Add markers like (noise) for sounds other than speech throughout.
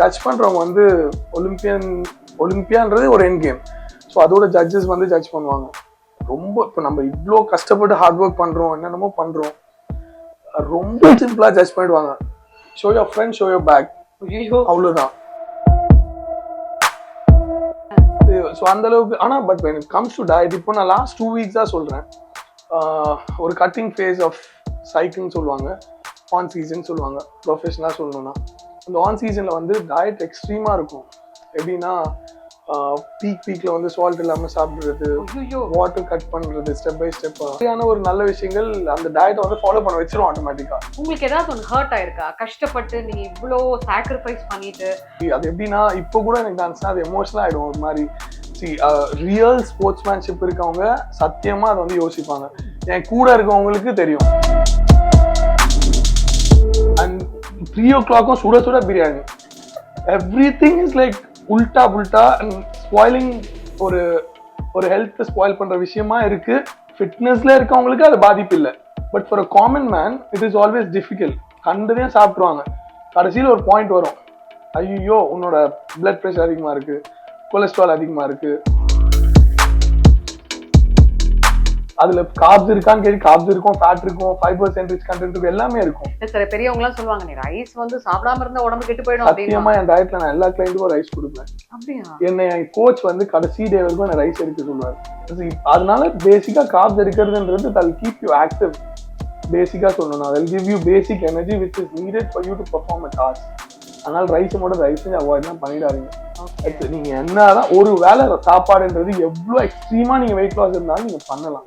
Judge பண்றவங்க வந்து Olympian ஒலிம்பியான்றது ஒரு என் கேம் ஸோ அதோட ஜட்ஜஸ் வந்து ஜட்ஜ் பண்ணுவாங்க. ரொம்ப இப்போ நம்ம இவ்வளோ கஷ்டப்பட்டு ஹார்ட் ஒர்க் பண்றோம் என்னென்னமோ பண்றோம் ரொம்ப சிம்பிளா ஜட்ஜ் பண்ணிடுவாங்க. Show your friend show your back ஐயோ. அவ்வளவுதான். ஸோ அந்த அளவுக்கு ஆனா but when it comes to diet இப்போ நான் லாஸ்ட் டூ வீக்ஸ் தான் சொல்றேன். ஆஹ் ஒரு கட்டிங் ஃபேஸ் ஆஃப் சைக்கிள்னு சொல்லுவாங்க ஆன் சீசன் சொல்லுவாங்க ப்ரொஃபஷனலாக சொல்லணும்னா. அந்த ஆன் சீசன்ல வந்து டயட் எக்ஸ்ட்ரீமா இருக்கும். எப்படின்னா பீக் பீக்ல வந்து சால்ட் இல்லாம சாப்பிடுறது வாட்டர் கட் பண்றது ஸ்டெப் பை ஸ்டெப் அப்படியான ஒரு நல்ல விஷயங்கள் அந்த டயட்டை வந்து ஃபாலோ பண்ண வச்சிரும் ஆட்டோமேட்டிக்கா உங்களுக்கு ஏதாவது ஒன்று ஹர்ட் ஆயிருக்கா? கஷ்டப்பட்டு நீங்க இவ்வளோ சாக்ரிஃபைஸ் பண்ணிட்டு? அது எப்படின்னா இப்போ கூட எனக்கு டான்ஸ்னா அது எமோஷனல் ஆயிடும். ஒரு மாதிரி சி ரியல் ஸ்போர்ட்ஸ்மேன்ஷிப் இருக்கவங்க சத்தியமா அதை வந்து யோசிப்பாங்க. என் கூட இருக்கவங்களுக்கு தெரியும். அண்ட் த்ரீ ஓ கிளாக்கும் சுட சுட biryani everything is like உல்டா புல்டா அண்ட் ஸ்பாயிலிங் ஒரு ஒரு ஹெல்த் ஸ்பாயில் பண்ற விஷயமா இருக்கு. ஃபிட்னஸ்ல இருக்கவங்களுக்கு அது பாதிப்பு இல்லை. But for a common man it is always difficult கண்டதையும் சாப்பிட்ருவாங்க கடைசியில் ஒரு பாயிண்ட் வரும். ஐயோ உன்னோட பிளட் ப்ரெஷர் அதிகமாக இருக்கு கொலஸ்ட்ரால் அதிகமாக இருக்குது அதுல காப்ஸ் இருக்கான்னு கேட்டு காப்ஸ் இருக்கும் ஃபேட் இருக்கும் ஃபைவ் பர்சன்ட் ரிச் கண்டென்ட் இருக்கும் எல்லாமே இருக்கும். சில பெரியவங்க எல்லாம் சொல்லுவாங்க நீ ரைஸ் வந்து சாப்பிடாம இருந்தா உடம்பு கெட்டு போயிடும் சத்தியமா என் டயட்ல நான் எல்லா கிளைண்ட்டுக்கும் ரைஸ் கொடுப்பேன். அப்படியா? என்னை என் கோச் வந்து கடைசி டே வரைக்கும் என்ன ரைஸ் எடுக்க சொல்லுவார். அதனால பேசிக்கா காப்ஸ் எடுக்கிறதுன்றது தல் கீப் யூ ஆக்டிவ் பேசிக்கா சொல்லணும். அதில் give you basic energy which is needed for you to perform a task அதனால ரைஸ் மட்டும் ரைஸ் அவாய்ட் தான் பண்ணிடாதீங்க. நீங்க என்னதான் ஒரு வேளை சாப்பாடுன்றது எவ்வளவு எக்ஸ்ட்ரீமா நீங்க வெயிட் லாஸ் இருந்தாலும் நீங்க பண்ணலாம்.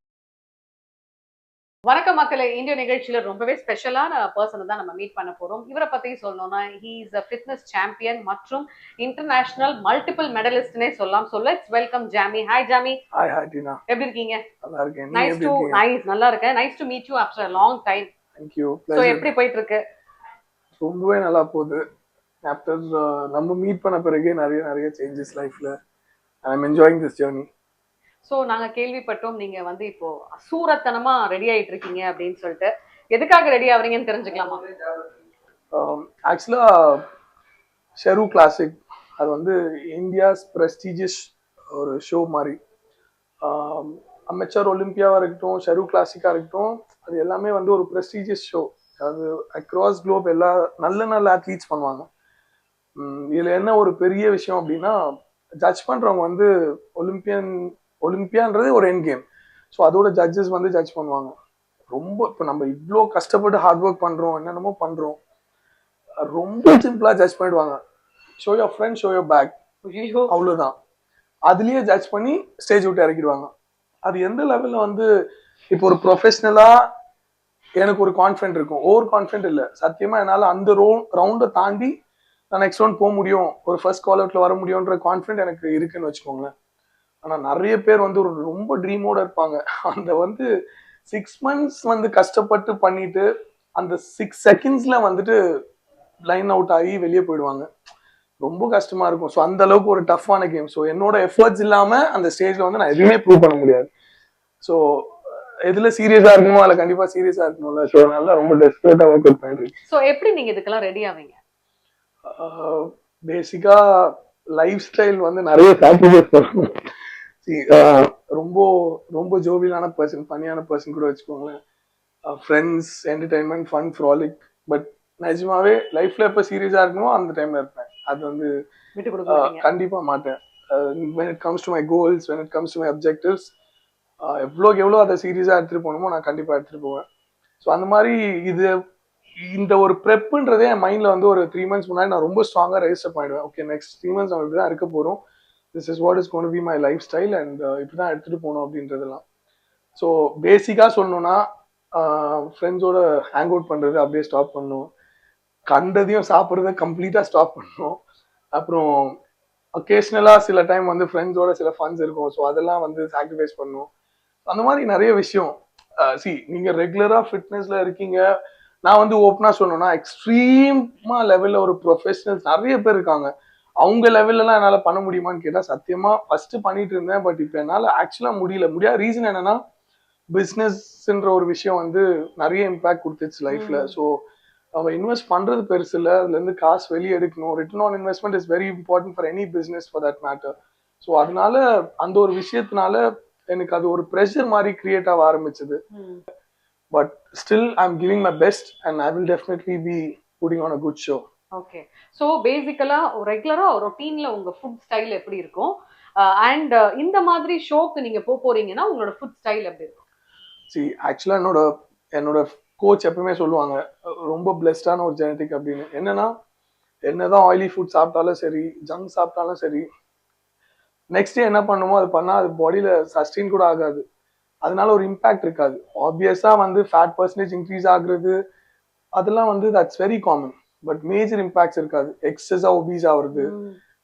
வணக்கம் மக்களே. இந்திய நிகழ்ச்சியில ரொம்பவே ஸ்பெஷலான பர்சனை தான் நம்ம மீட் பண்ண போறோம். இவரை பத்தி சொல்லணும்னா he is a fitness champion மற்றும் இன்டர்நேஷனல் மல்டிபிள் மெடலிஸ்ட்னே சொல்லலாம். So let's welcome Jami hi Jami hi ஹாட்டினா எப்படி இருக்கீங்க? நல்லா இருக்கேன். நைஸ் டு நைஸ் நல்லா இருக்கேன். Nice to meet you after long time thank you so எப்படி போயிட்டு இருக்கு ரொம்பவே நல்லா போகுது. ஆஃப்டர் நம்ம மீட் பண்ண பிறகு நிறைய நிறைய சேஞ்சஸ் லைஃப்ல I am enjoying this journey so நாங்கள் கேள்விப்பட்டோம் நீங்கள் வந்து இப்போ சூரத்தனமாக ரெடி ஆகிட்டு இருக்கீங்க அப்படின்னு சொல்லிட்டு. எதுக்காக ரெடி ஆகுறீங்கன்னு தெரிஞ்சுக்கலாமா? ஆக்சுவலாக ஷெரு கிளாசிக் அது வந்து இந்தியாஸ் ப்ரெஸ்டீஜியஸ் ஒரு ஷோ மாதிரி. Um, அமெச்சர் ஒலிம்பியாவாக இருக்கட்டும் ஷெரு கிளாசிக்காக இருக்கட்டும் அது எல்லாமே வந்து ஒரு ப்ரெஸ்டீஜியஸ் ஷோ அது அக்ராஸ் குளோப் எல்லா நல்ல நல்ல அத்லீட்ஸ் பண்ணுவாங்க. இதில் என்ன ஒரு பெரிய விஷயம் அப்படின்னா ஜட்ஜ் பண்ணுறவங்க வந்து ஒலிம்பியன் ஒலிம்பியான்றது ஒரு என் கேம் ஸோ அதோட ஜட்ஜஸ் வந்து ஜட்ஜ் பண்ணுவாங்க. ரொம்ப இப்போ நம்ம இவ்வளோ கஷ்டப்பட்டு ஹார்ட் ஒர்க் பண்றோம் என்னென்னமோ பண்றோம். ரொம்ப சிம்பிளா ஜட்ஜ் பண்ணிடுவாங்க. Show your friend show your back ஐயோ. அவ்வளவுதான். அதுலயே ஜட்ஜ் பண்ணி ஸ்டேஜ் விட்டு இறக்கிடுவாங்க. அது எந்த லெவல்ல வந்து இப்போ ஒரு ப்ரொஃபஷனலா எனக்கு ஒரு கான்ஃபிடென்ட் இருக்கும். ஓவர் கான்ஃபிடென்ட் இல்ல. சத்தியமா என்னால அந்த ரோ ரவுண்டை தாண்டி நான் நெக்ஸ்ட் ரவுண்ட் போக முடியும். ஒரு ஃபர்ஸ்ட் கால் அவுட்ல வர முடியும்ன்ற கான்ஃபிடென்ட் எனக்கு இருக்குன்னு வச்சுக்கோங்களேன். ஆனா நிறைய பேர் வந்து ஒரு ரொம்ப ட்ரீமோட இருப்பாங்க. அந்த வந்து சிக்ஸ் மந்த்ஸ் வந்து கஷ்டப்பட்டு பண்ணிட்டு அந்த சிக்ஸ் செகண்ட்ஸ்ல வந்துட்டு லைன் அவுட் ஆகி வெளியே போயிடுவாங்க. ரொம்ப கஷ்டமா இருக்கும். ஸோ அந்த அளவுக்கு ஒரு டஃப்பான கேம் ஸோ என்னோட எஃபர்ட்ஸ் இல்லாம அந்த ஸ்டேஜ்ல வந்து நான் எதுவுமே ப்ரூவ் பண்ண முடியாது. ஸோ எதுல சீரியஸா இருக்கணுமோ அதுல கண்டிப்பா சீரியஸா இருக்கணும்ல. ஸோ நல்லா ரொம்ப டெஸ்பரேட்டா ஒர்க் அவுட் பண்ணிட்டு ஸோ எப்படி நீங்க இதுக்கெல்லாம் ரெடி ஆவீங்க? பேசிக்கா லைஃப் ஸ்டைல் வந்து நிறைய சாக்ரிஃபைஸ் பண்ணணும். ரொம்ப ரொம்ப ஜோவியலான பர்சன் ஃபனியான பர்சன் கூட வச்சுக்கோங்களேன். Friends entertainment fun frolic but நிஜமாவே லைஃப்ல எப்போ சீரியஸா இருக்கணுமோ அந்த டைம்ல இருப்பேன். அது வந்து விட்டு கொடுக்க ஆஹ் மாட்டீங்க. கண்டிப்பா மாட்டேன். It comes to my goals when it comes to my objectives ஆஹ் எவ்வளோக்கு எவ்வளோ அதை சீரியஸாக எடுத்துட்டு போகணுமோ நான் கண்டிப்பா எடுத்துட்டு போவேன். ஸோ அந்த மாதிரி இது இந்த ஒரு ப்ரெப்புன்றதே என் மைண்ட்ல வந்து ஒரு த்ரீ மந்த்ஸ் முன்னாடி நான் ரொம்ப ஸ்ட்ராங்காக ரெஜிஸ்டர் பண்ணிடுவேன் ஓகே நெக்ஸ்ட் த்ரீ மந்த்ஸ் நம்ம இப்படி தான் இருக்க போகிறோம் this is what is gonna be my lifestyle and இப்படி தான் எடுத்துட்டு போகணும் அப்படின்றதெல்லாம். ஸோ பேசிக்காக சொல்லணும்னா ஃப்ரெண்ட்ஸோட ஹேங் அவுட் பண்ணுறது அப்படியே ஸ்டாப் பண்ணணும் கண்டதையும் சாப்பிட்றத கம்ப்ளீட்டாக ஸ்டாப் பண்ணணும் அப்புறம் ஒகேஷ்னலாக சில டைம் வந்து ஃப்ரெண்ட்ஸோட சில ஃபன்ஸ் இருக்கும். ஸோ அதெல்லாம் வந்து சாக்ரிஃபைஸ் பண்ணணும் அந்த மாதிரி நிறைய விஷயம். சி நீங்கள் ரெகுலராக ஃபிட்னஸில் இருக்கீங்க. நான் வந்து ஓப்பனாக சொல்லணும்னா எக்ஸ்ட்ரீமாக லெவலில் ஒரு ப்ரொஃபஷனல்ஸ் நிறைய பேர் இருக்காங்க. அவங்க லெவல்லலாம் என்னால பண்ண முடியுமான்னு கேட்டா சத்தியமா ஃபர்ஸ்ட் பண்ணிட்டு இருந்தேன். பட் இப்போ என்னால ஆக்சுவலா முடியல. முடியாத ரீசன் என்னன்னா பிஸ்னஸ்ன்ற ஒரு விஷயம் வந்து நிறைய இம்பாக்ட் கொடுத்துச்சு லைஃப்ல. ஸோ அவன் இன்வெஸ்ட் பண்றது பெருசு இல்ல. அதுல இருந்து காசு வெளியே எடுக்கணும். Return on investment is very important for any business for that matter so அதனால அந்த ஒரு விஷயத்தினால எனக்கு அது ஒரு ப்ரெஷர் மாதிரி கிரியேட் ஆக ஆரம்பிச்சது. But still I am giving my best and I will definitely be putting on a good show okay so பேசிக்கலாக ரெகுலராக ரொட்டீனில் உங்கள் ஃபுட் ஸ்டைல் எப்படி இருக்கும்? Uh, அண்ட் uh, இந்த மாதிரி ஷோக்கு நீங்கள் போக போறீங்கன்னா உங்களோட ஃபுட் ஸ்டைல் எப்படி இருக்கும்? சி ஆக்சுவலாக என்னோட என்னோட கோச் எப்பவுமே சொல்லுவாங்க ரொம்ப பிளெஸ்டான ஒரு ஜெனட்டிக் அப்படின்னு. என்னன்னா என்னதான் ஆயிலி ஃபுட் சாப்பிட்டாலும் சரி ஜங்க் சாப்பிட்டாலும் சரி நெக்ஸ்ட் டே என்ன பண்ணுமோ அது பண்ணால் அது பாடியில் சஸ்டெயின் கூட ஆகாது. அதனால ஒரு இம்பேக்ட் இருக்காது. ஆப்வியஸாக வந்து ஃபேட் பர்சன்டேஜ் இன்க்ரீஸ் ஆகுறது அதெல்லாம் வந்து that's very common but major impacts இருக்காது. எக்ஸஸா ஒபீஸ் ஆகுறது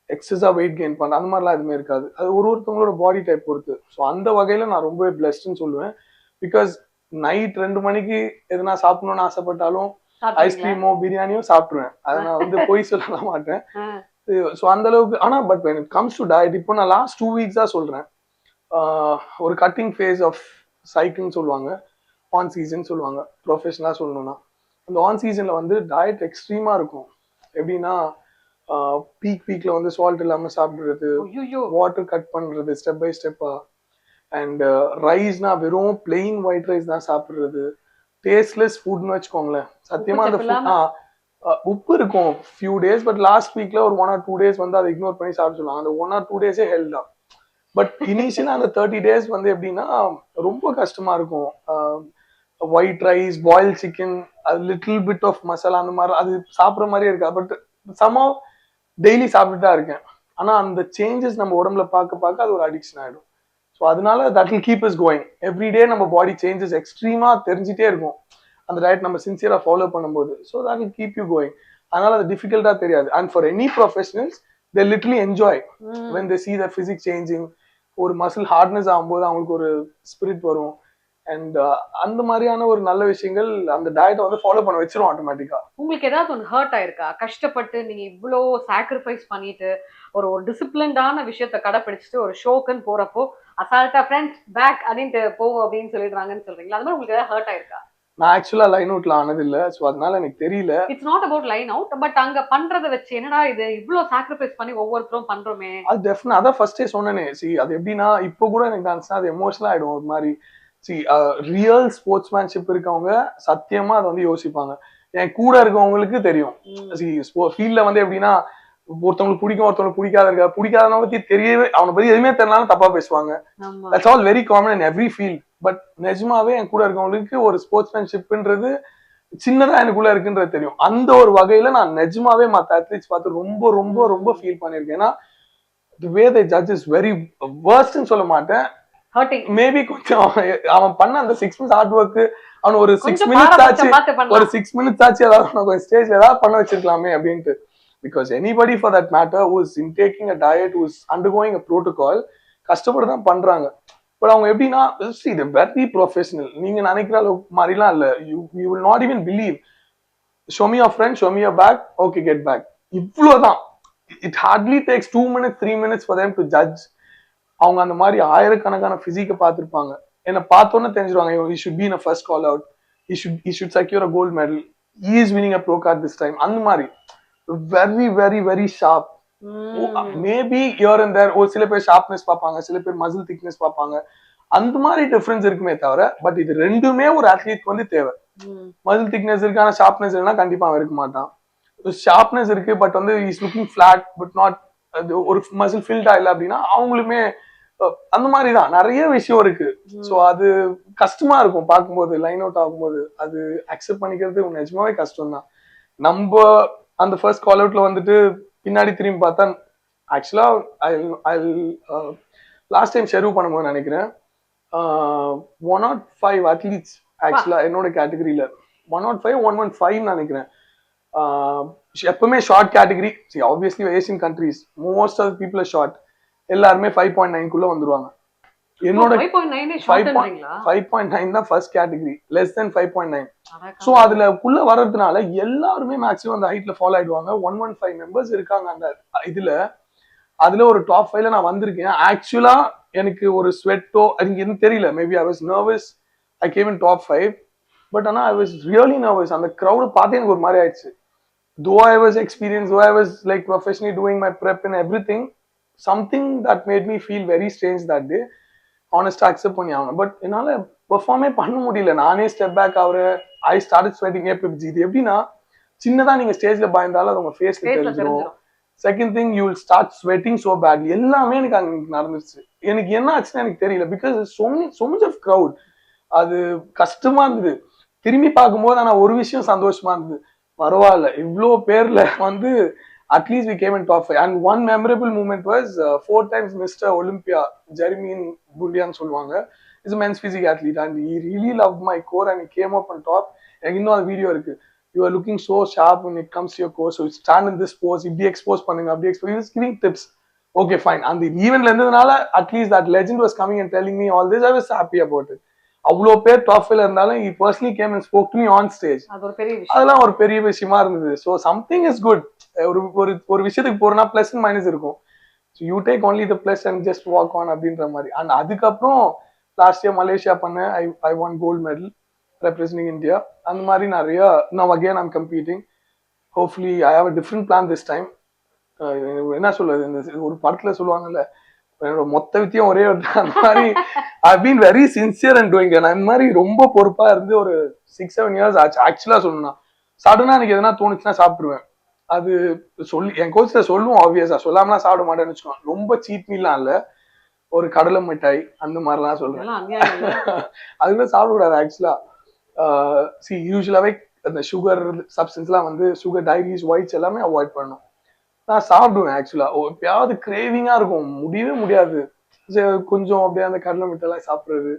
எக்ஸஸா வெயிட் கெயின் பண்ண அந்த மாதிரிலாம் எதுவுமே இருக்காது. அது ஒரு ஒருத்தவங்களோட பாடி டைப் பொறுத்து. ஸோ அந்த வகையில நான் ரொம்பவே பிளஸ்ட்னு சொல்லுவேன். பிகாஸ் நைட் ரெண்டு மணிக்கு எதனா சாப்பிடணும்னு ஆசைப்பட்டாலும்? ஐஸ்கிரீமோ பிரியாணியோ சாப்பிடுவேன். அதை நான் வந்து பொய் சொல்ல மாட்டேன். ஸோ அந்த அளவுக்கு ஆனா but when it comes to diet இப்போ நான் லாஸ்ட் டூ வீக்ஸா சொல்றேன். ஆஹ் ஒரு கட்டிங் ஃபேஸ் ஆஃப் சைக்கிள்னு சொல்லுவாங்க. ஆன் சீசன் சொல்லுவாங்க. ப்ரொஃபஷனலா சொல்லணும்னா. அந்த ஆன் சீசன்ல வந்து டயட் எக்ஸ்ட்ரீமா இருக்கும். எப்படின்னா பீக் பீக்ல வந்து சால்ட் இல்லாம சாப்பிடுறது. வாட்டர் கட் பண்றது ஸ்டெப் பை ஸ்டெப்பா அண்ட் ரைஸ்னா வெறும் பிளெயின் ஒயிட் ரைஸ் தான் சாப்பிடுறது. டேஸ்ட்லெஸ் ஃபுட்னு வச்சுக்கோங்களேன். சத்தியமா அந்த ஆ, உப்பு இருக்கும். ஃபியூ டேஸ் பட் லாஸ்ட் வீக்ல ஒரு ஒன் ஆர் டூ டேஸ் வந்து அதை இக்னோர் பண்ணி சாப்பிட சொல்லுவாங்க. அந்த ஒன் ஆர் டூ டேஸே ஹெல்த் தான் பட் இனிஷியலா அந்த தேர்ட்டி டேஸ் வந்து எப்படின்னா ரொம்ப கஷ்டமா இருக்கும். ஒயிட் ரைஸ் பாயில் சிக்கன் அது லிட்டில் பிட் ஆஃப் மசாலா அந்த மாதிரி அது சாப்பிட்ற மாதிரியே இருக்கா பட் சம டெய்லி சாப்பிட்டு தான் இருக்கேன். ஆனா அந்த சேஞ்சஸ் நம்ம உடம்புல பார்க்க பார்க்க அது ஒரு அடிக்ஷன் ஆயிடும். ஸோ அதனால that will keep is going everyday நம்ம பாடி சேஞ்சஸ் எக்ஸ்ட்ரீமா தெரிஞ்சிட்டே இருக்கும். அந்த டயட் நம்ம சின்சியரா ஃபாலோ பண்ணும்போது. So that will keep you going அதனால அது டிஃபிகல்ட்டா தெரியாது. And for any professionals they little enjoy when they see the physics changing ஒரு மசில் ஹார்ட்னஸ் ஆகும்போது அவங்களுக்கு ஒரு ஸ்பிரிட் வரும். அண்ட் அந்த மாதிரியான ஒரு நல்ல விஷயங்கள் அந்த டயட்டை வந்து ஃபாலோ பண்ண வச்சிரும் ஆட்டோமேட்டிக்கா உங்களுக்கு ஏதாவது ஒன்று ஹர்ட் ஆயிருக்கா? கஷ்டப்பட்டு நீங்க இவ்வளோ சாக்ரிஃபைஸ் பண்ணிட்டு ஒரு ஒரு டிசிப்ளின்டான விஷயத்த கடைப்பிடிச்சிட்டு ஒரு ஷோக்குன்னு போறப்போ அசால்ட்டா ஃப்ரெண்ட்ஸ் பேக் அப்படின்ட்டு போ அப்படின்னு சொல்லிடுறாங்கன்னு சொல்றீங்களா? அந்த மாதிரி உங்களுக்கு ஏதாவது ஹர்ட் ஆயிருக்கா? நான் ஆக்சுவலா லைன் அவுட்ல ஆனது இல்ல ஸோ அதனால எனக்கு தெரியல. It's not about line out but அங்க பண்றதை வச்சு என்னடா இது? இவ்ளோ சாக்ரிஃபைஸ் பண்ணி ஒவ்வொருத்தரும் பண்றோமே. அது டெஃபினட் அதான் ஃபர்ஸ்டே சொன்னேனே. சி அது எப்படின்னா இப்போ கூட எனக்கு டான்ஸ்னா அது எமோஷனல் ஆயிடும் ஒரு மாதிரி. சி ரியல் ஸ்போர்ட்ஸ்மேன்ஷிப் இருக்கவங்க சத்தியமா அதை வந்து யோசிப்பாங்க. என் கூட இருக்கவங்களுக்கு தெரியும். சி ஃபீல்ட்ல வந்து எப்படின்னா ஒருத்தவங்களுக்கு பிடிக்கும் ஒருத்தவங்களுக்கு பிடிக்காத இருக்கா பிடிக்காதவங்க பத்தி தெரியவே அவனை பத்தி எதுவுமே தெரியனாலும் தப்பா பேசுவாங்க. That's all very common in every field but நிஜமாவே என் கூட இருக்கவங்களுக்கு ஒரு ஸ்போர்ட்ஸ்மேன்ஷிப்ன்றது சின்னதா எனக்குள்ள இருக்குன்றது தெரியும். அந்த ஒரு வகையில நான் நிஜமாவே மத்த அத்லீட்ஸ் பார்த்து ரொம்ப ரொம்ப ரொம்ப ஃபீல் பண்ணிருக்கேன் ஏன்னா way they judge is very வேர்ஸ்ட்னு சொல்ல மாட்டேன். மேபி கொஞ்சம் அவன் பண்ண அந்த சிக்ஸ் மினிட்ஸ் ஹார்ட் ஒர்க் அவன் ஒரு சிக்ஸ் கொஞ்சம் மினிட்ஸ் ஆச்சு ஒரு சிக்ஸ் மினிட்ஸ் ஆச்சு ஏதாவது ஸ்டேஜ்ல ஏதாவது பண்ண வச்சிருக்கலாமே அப்படின்ட்டு. Because anybody for that matter who's intaking a diet who's undergoing a protocol கஷ்டப்பட்டு தான் பண்றாங்க. பட் அவங்க எப்படின்னா சி த வெரி ப்ரொஃபஷனல் நீங்க நினைக்கிற அளவு மாதிரிலாம் இல்ல. You you will not even believe show me your friend show me your back okay get back இவ்வளவுதான். It hardly takes two minutes three minutes for them to judge அவங்க அந்த மாதிரி ஆயிரக்கணக்கான பிசிக்கை பார்த்துருப்பாங்க. என்னை பார்த்தோன்னே தெரிஞ்சிருவாங்க he should be in first call out he should secure a gold medal is winning a pro card this time அந்த மாதிரி. Very very very sharp maybe year and there ஒரு சில பேர் ஷார்ப்னஸ் பார்ப்பாங்க சில பேர் மசில் திக்னஸ் பார்ப்பாங்க. அந்த மாதிரி டிஃபரன்ஸ் இருக்குமே தவிர பட் இது ரெண்டுமே ஒரு அத்லீட் வந்து தேவை. மசில் திக்னஸ் இருக்கு ஆனா ஷார்ப்னஸ் இல்லைன்னா கண்டிப்பா அவன் இருக்க மாட்டான். ஷார்ப்னஸ் இருக்கு பட் வந்து is looking flat but not ஒரு மசில் ஃபில்டா இல்லை அப்படின்னா அவங்களுமே அந்த மாதிரி தான் நிறைய விஷயம் இருக்கு. ஸோ அது கஷ்டமா இருக்கும் பார்க்கும்போது லைன் அவுட் ஆகும்போது. அது அக்செப்ட் பண்ணிக்கிறது நிஜமாவே கஷ்டம் தான் நம்ம அந்த ஃபர்ஸ்ட் கால் அவுட்ல வந்துட்டு பின்னாடி திரும்பி பார்த்தா ஆக்சுவலா ஐ ஐ லாஸ்ட் டைம் ஷெரூ பண்ணும்போது நினைக்கிறேன் ஒன் நாட் ஃபைவ் அத்லீட்ஸ் ஆக்சுவலா என்னோட கேட்டகரியில one nought five one one five நினைக்கிறேன். ஆஹ் எப்பவுமே short category C obviously Asian countries most of people short எல்லாருமே ஃபைவ் பாயிண்ட் நைன்குள்ள வந்துருவாங்க. என்னோட ஃபைவ் பாயிண்ட் நைன் தான் first category less than five point nine so அதுல உள்ள வர்றதுனால எல்லாருமே மேக்ஸிமம் அந்த ஹைட்ல ஃபாலோ ஆயிடுவாங்க. ஒன் ஒன் ஃபைவ் மெம்பர்ஸ் இருக்காங்க அந்த இதுல. அதுல ஒரு டாப் ஃபைவ்ல நான் வந்திருக்கேன். ஆக்சுவலா எனக்கு ஒரு ஸ்வெட்டோ எனக்கு எதுவும் தெரியல. Maybe I was nervous I came in top five but ஆனா ஐ வாஸ் ரியலி நர்வஸ் அந்த க்ரௌடு பார்த்து எனக்கு ஒரு மாதிரி ஆயிடுச்சு. தோ I was experience though I was like professionally doing my prep in everything something that made me feel very strange that day ஆனஸ்டா accept பண்ணி ஆகணும் பட் என்னால பெர்ஃபார்மே பண்ண முடியல. நானே ஸ்டெப் பேக் ஆகுறேன் ஐ ஸ்டார்ட் ஸ்வெட்டிங் இப்போ இது எப்படின்னா சின்னதா நீங்க ஸ்டேஜ்ல பயந்தாலும் அது உங்க ஃபேஸ்ல தெரிஞ்சிடும் second thing you will start sweating so bad எல்லாமே எனக்கு அங்க நடந்துருச்சு. எனக்கு என்ன ஆச்சுன்னு எனக்கு தெரியல. Because so many so much of crowd. அது கஷ்டமா இருந்தது. திரும்பி பார்க்கும்போது ஆனா ஒரு விஷயம் சந்தோஷமா இருந்தது. பரவாயில்ல. இவ்வளோ பேர்ல வந்து at least we came in top five and one memorable moment was four times mister Olympia Jeremy புண்டியான்னு சொல்லுவாங்க. Is men's physique athlete and he really love my core and came up and top எனக்கு இன்னும் அந்த video இருக்கு. You are looking so sharp when it comes to your course so stand in this pose. இப்படி expose பண்ணுங்க அப்படி expose giving tips okay fine அந்த ஈவெண்ட்ல இருந்ததுனால at least that legend was coming and telling me all this I was happy about it அவ்வளோ பேர் top ஃபைவ்ல இருந்தாலும் he personally came and spoke to me on stage அதெல்லாம் ஒரு பெரிய விஷயமா இருந்தது. ஸோ சம்திங் இஸ் குட் ஒரு ஒரு ஒரு விஷயத்துக்கு போறோம்னா ப்ளஸ் அண்ட் மைனஸ் இருக்கும். So you take only the plus and just walk on அப்படின்ற மாதிரி. அண்ட் அதுக்கப்புறம் லாஸ்ட் இயர் மலேசியா பண்ணேன். I I won gold medal representing India அந்த மாதிரி நிறைய நான் again I'm competing hopefully I have a different plan this time என்ன சொல்றது? இந்த ஒரு படத்துல சொல்லுவாங்கல்ல என்னோட மொத்த வித்தியம் ஒரே ஒரு அந்த மாதிரி. I been very sincere and doing நான் இந்த மாதிரி ரொம்ப பொறுப்பா இருந்து ஒரு சிக்ஸ் செவன் இயர்ஸ் ஆச்சு. ஆக்சுவலா சொல்லணும்னா சடனா எனக்கு எதனா தோணுச்சுன்னா சாப்பிடுவேன் அது சொல்லி என் கோச்சில சொல்லுவோம் ஆப்வியஸா சொல்லாமலாம் சாப்பிட மாட்டேன்னு வச்சுக்கோங்க. ரொம்ப மீல்லாம் இல்ல. ஒரு கடலை மிட்டாய் அந்த மாதிரிலாம் சொல்றேன்? (laughs) அதுல சாப்பிடக்கூடாது ஆக்சுவலா சி யூஸ்வலாவே அந்த சுகர் சப்ஸ்டன்ஸ்லாம் வந்து சுகர் டைரிஸ் ஒயிட்ஸ் எல்லாமே அவாய்ட் பண்ணணும் நான் சாப்பிடுவேன் ஆக்சுவலா எப்பயாவது கிரேவிங்கா இருக்கும். முடியவே முடியாது. கொஞ்சம் அப்படியே அந்த கடலை மிட்டாய் சாப்பிடுறது.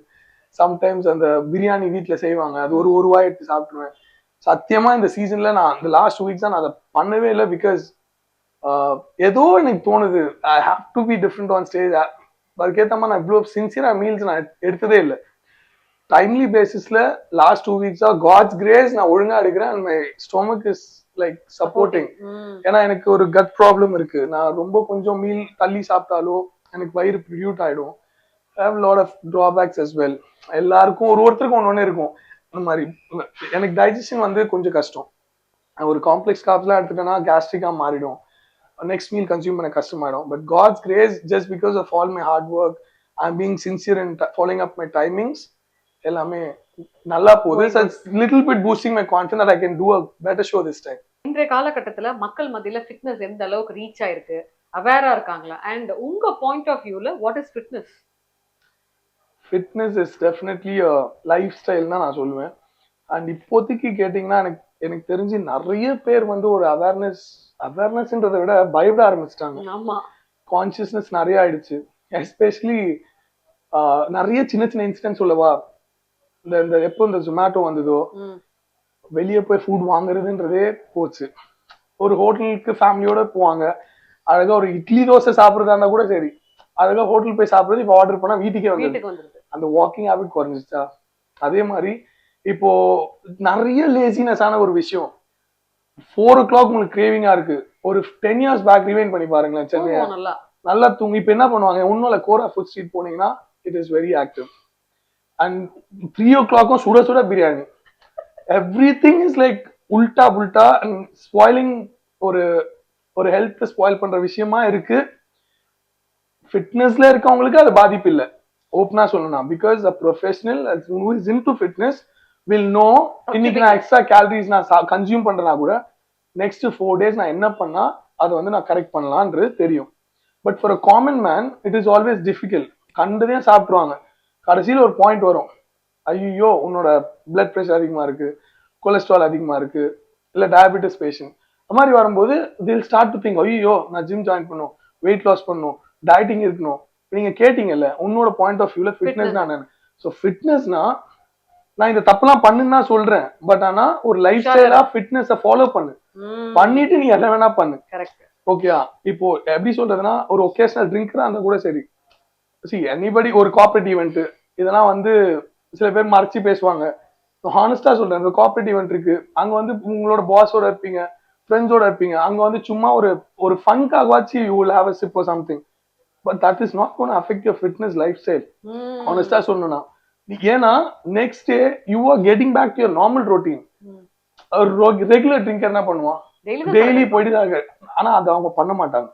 சம்டைம்ஸ் அந்த பிரியாணி வீட்ல செய்வாங்க. அது ஒரு ஒரு வாய் எடுத்து சாப்பிடுவேன் சத்தியமா இந்த சீசன்ல நான் அந்த லாஸ்ட் வீக்ஸ் தான் நான் அதை பண்ணவே இல்லை பிகாஸ் ஏதோ எனக்கு தோணுது. I have to be different on stage அதுக்கேற்ற மாதிரி நான் இவ்வளோ சின்சியரா மீல்ஸ் நான் எடுத்- எடுத்ததே இல்லை. டைம்லி பேசிஸ்ல லாஸ்ட் டூ வீக்ஸா காட்ஸ் கிரேஸ் நான் ஒழுங்கா எடுக்கிறேன் and my stomach is like supporting. ஏன்னா எனக்கு ஒரு கட் ப்ராப்ளம் இருக்கு. நான் ரொம்ப கொஞ்சம் மீல் தள்ளி சாப்பிட்டாலோ எனக்கு வயிறு ப்ரிடியூட் ஆயிடும். Lot of drawbacks as well எல்லாருக்கும் ஒரு ஒருத்தருக்கும் ஒன்று ஒன்று இருக்கும். அந்த மாதிரி. எனக்கு டைஜஷன் வந்து கொஞ்சம் கஷ்டம். ஒரு காம்ப்ளெக்ஸ் காப்ஸ்லாம் எடுத்துட்டேன்னா கேஸ்ட்ரிக்காக மாறிடும். நெக்ஸ்ட் மீல் கன்சியூம் பண்ண கஷ்டமாயிடும். But God's grace just because of all my hard work I being sincere and following up my timings எல்லாமே நல்லா போகுது. Little bit boosting my confident I can do a better show this time இன்றைய காலகட்டத்துல மக்கள் மத்தியில fitness எந்த அளவுக்கு reach ஆயிருக்கு? அவேரா இருக்காங்களா? அண்ட் உங்க பாயிண்ட் ஆஃப் வியூல what is fitness fitness is definitely lifestyle தான் நான் சொல்லுவேன். அண்ட் இப்போதைக்கு கேட்டிங்கன்னா எனக்கு எனக்கு தெரிஞ்சு நிறைய பேர் வந்து ஒரு அவேர்னஸ் அவேர்னஸ்ன்றதை விட பயப்பட ஆரம்பிச்சிட்டாங்க. கான்சியஸ்னஸ் நிறைய ஆயிடுச்சு. எஸ்பெஷலி நிறைய சின்ன சின்ன இன்சிடென்ட் சொல்லவா? இந்த இந்த எப்போ இந்த ஜொமேட்டோ வந்ததோ. வெளியே போய் ஃபுட் வாங்குறதுன்றதே போச்சு. ஒரு ஹோட்டலுக்கு ஃபேமிலியோட போவாங்க. அழகா ஒரு இட்லி தோசை சாப்பிட்றதா இருந்தா கூட சரி. அழகா ஹோட்டல் போய் சாப்பிடுறது இப்போ ஆர்டர் பண்ணா வீட்டுக்கே வந்து அந்த வாக்கிங் ஹேபிட் குறைஞ்சிச்சா? அதே மாதிரி இப்போ நிறைய லேசினஸ் ஆன ஒரு விஷயம். ஃபோர் ஓ கிளாக் உங்களுக்கு கிரேவிங்கா இருக்கு. ஒரு டென் இயர்ஸ் பேக் ரிவைன் பண்ணி பாருங்களேன் சென்னை நல்லா. தூங்கி இப்போ என்ன பண்ணுவாங்க? ஒன்றும் இல்லை கோரா ஃபுட் ஸ்ட்ரீட் போனீங்கன்னா it is very active and three ஓ கிளாக்கும் சுட சுட biryani. Everything is like உல்டா புல்டா அண்ட் ஸ்பாயிலிங் ஒரு ஒரு ஹெல்த் ஸ்பாயில் பண்ற விஷயமா இருக்கு. ஃபிட்னஸ்ல இருக்கவங்களுக்கு அது பாதிப்பு இல்லை. ஓப்பனா சொல்லணும் because a professional who is into fitness will know இன்னைக்கு நான் எக்ஸ்ட்ரா கேலரிஸ் நான் கன்சியூம் பண்றேன்னா கூட நெக்ஸ்ட் ஃபோர் டேஸ் நான் என்ன பண்ணா அதை வந்து நான் கரெக்ட் பண்ணலான்றது தெரியும். But for a common man it is always difficult கண்டதே சாப்பிட்ருவாங்க கடைசியில் ஒரு பாயிண்ட் வரும். ஐயோ உன்னோட பிளட் ப்ரெஷர் அதிகமா இருக்கு கொலஸ்ட்ரால் அதிகமா இருக்கு இல்ல டயபெட்டிஸ் பேஷண்ட் அந்த மாதிரி வரும்போது தில் ஸ்டார்ட் டு திங்க் ஐயோ நான் ஜிம் ஜாயின் பண்ணும் வெயிட் லாஸ் பண்ணும் டயட்டிங் இருக்கணும் நீங்க கேட்டீங்கல்ல உன்னோட பாயிண்ட் ஆஃப் வியூல ஃபிட்னஸ் தான் ஸோ ஃபிட்னஸ்னா நான் இந்த தப்பெல்லாம் பண்ணுன்னு சொல்றேன். பட் ஆனா ஒரு லைஃப் ஸ்டைலா ஃபிட்னஸை ஃபாலோ பண்ணு. பண்ணிட்டு நீ என்ன வேணா பண்ணு. கரெக்ட் ஓகேயா இப்போ எப்படி சொல்றதுன்னா ஒரு ஒகேஷனல் ட்ரிங்கரா இருந்தா கூட சரி. சி எனிபடி ஒரு கார்பரேட் ஈவெண்ட் இதெல்லாம் வந்து சில பேர் மறைச்சு பேசுவாங்க. ஹானஸ்டா சொல்றேன் இந்த கார்பரேட் ஈவெண்ட் இருக்கு. அங்க வந்து உங்களோட பாஸோட இருப்பீங்க ஃப்ரெண்ட்ஸோட இருப்பீங்க. அங்க வந்து சும்மா ஒரு ஒரு ஃபன்காகவாச்சு you will have a sip something but that is not gonna affect your fitness lifestyle. ஆனஸ்டா சொல்லணும்னா ஏன்னா next day you are getting back to your normal routine regular drink என்ன பண்ணுவான்? டெய்லி. போயிட்டு தான். ஆனா அது அவங்க பண்ண மாட்டாங்க.